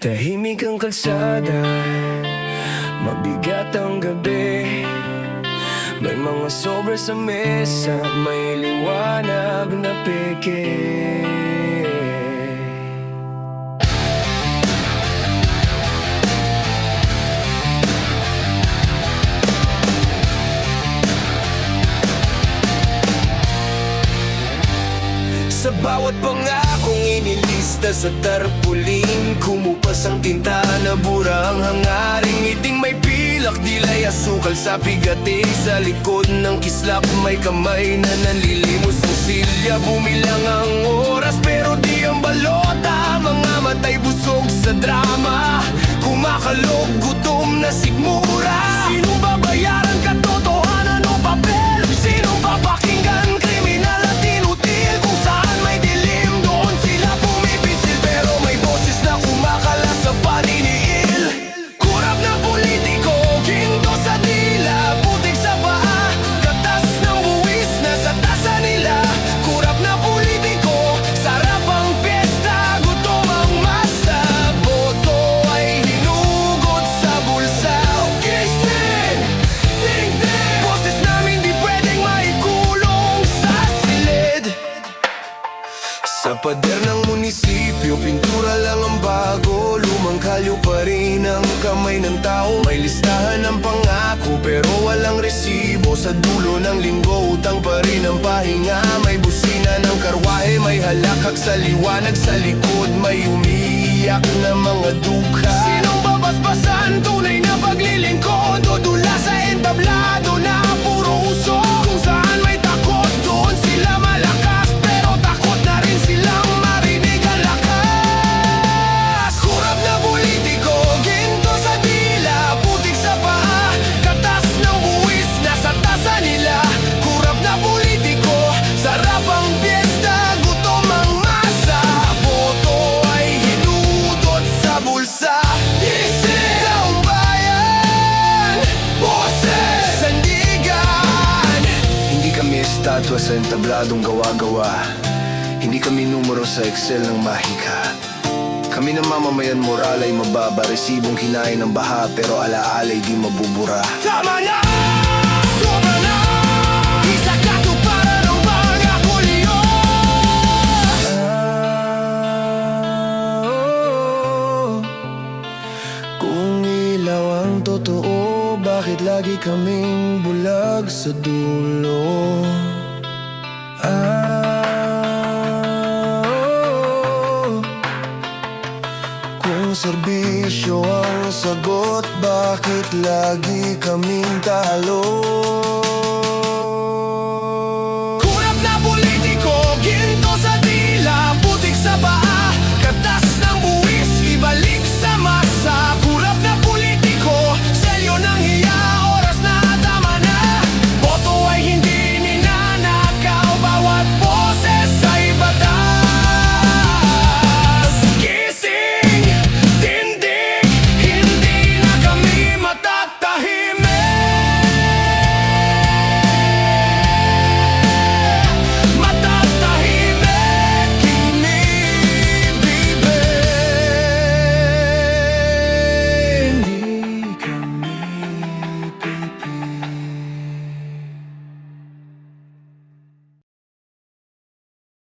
Tahimik ang kalsada Mabigat ang gabi. May mga sobra sa mesa May liwanag na peke. Sa bawat pangakong inilista sa tarpaulin Kumupas ang tinta na burang hangaring Ngiting may pilak, dilay asukal sa bigati Sa likod ng kislap may kamay na nanlilimos ng silya Bumilang ang oras pero di pader ng munisipyo, pintura lang ang bago Lumang kalyo pa rin ang kamay ng tao. May listahan ng pangako pero walang resibo. Sa dulo ng linggo, utang pa rin ang pahinga. May busina ng karwahe, may halakak sa liwanag. Sa likod may umiiyak na mga dukha Sinong babasbasan, tunay na paglilingkod O dula estatwa sa entabladong gawa-gawa. Hindi kami numero sa Excel ng mahika. Kami ng mamamayan moral ay mababa Resibong kinain ng baha pero alaalay di mabubura. Tama na! Bakit lagi kaming bulag sa dulo? Ah, Kung serbisyo ang sagot Bakit lagi kaming talo? Kurap na politiko